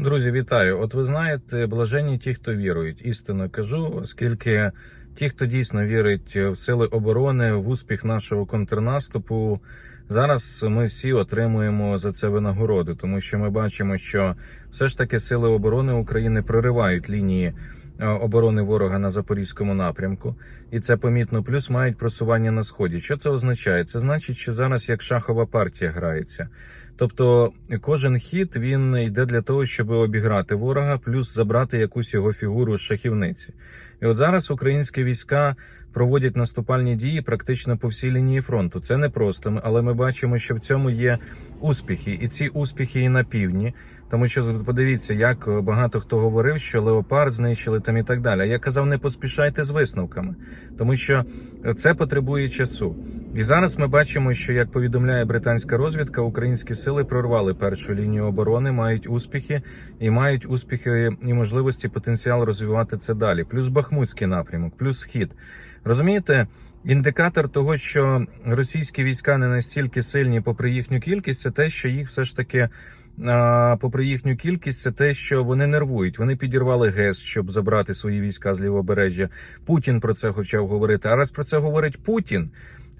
Друзі, вітаю! От ви знаєте, блаженні ті, хто вірують. Істинно кажу, оскільки ті, хто дійсно вірить в сили оборони, в успіх нашого контрнаступу, зараз ми всі отримуємо за це винагороди, тому що ми бачимо, що все ж таки сили оборони України проривають лінії е, оборони ворога на запорізькому напрямку, і це помітно. Плюс мають просування на сході. Що це означає? Це значить, що зараз як шахова партія грається. Тобто кожен хід він йде для того, щоб обіграти ворога, плюс забрати якусь його фігуру з шахівниці. І от зараз українські війська проводять наступальні дії практично по всій лінії фронту. Це непросто, але ми бачимо, що в цьому є успіхи, і ці успіхи і на півдні. Тому що подивіться, як багато хто говорив, що леопард знищили там і так далі. Я казав, не поспішайте з висновками, тому що це потребує часу. І зараз ми бачимо, що як повідомляє британська розвідка, українські сили прорвали першу лінію оборони, мають успіхи і мають успіхи і можливості потенціал розвивати це далі. Плюс Бахмутський напрямок, плюс схід. Розумієте, індикатор того, що російські війська не настільки сильні, попри їхню кількість, це те, що їх все ж таки. Попри їхню кількість, це те, що вони нервують. Вони підірвали ГЕС, щоб забрати свої війська з лівобережжя. Путін про це почав говорити. А раз про це говорить Путін,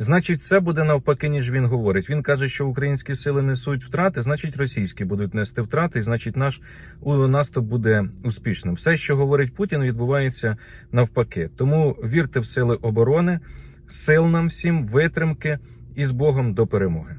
значить, це буде навпаки, ніж він говорить. Він каже, що українські сили несуть втрати, значить, російські будуть нести втрати, і значить, наш наступ буде успішним. Все, що говорить Путін, відбувається навпаки. Тому вірте в сили оборони, сил нам всім, витримки і з Богом до перемоги.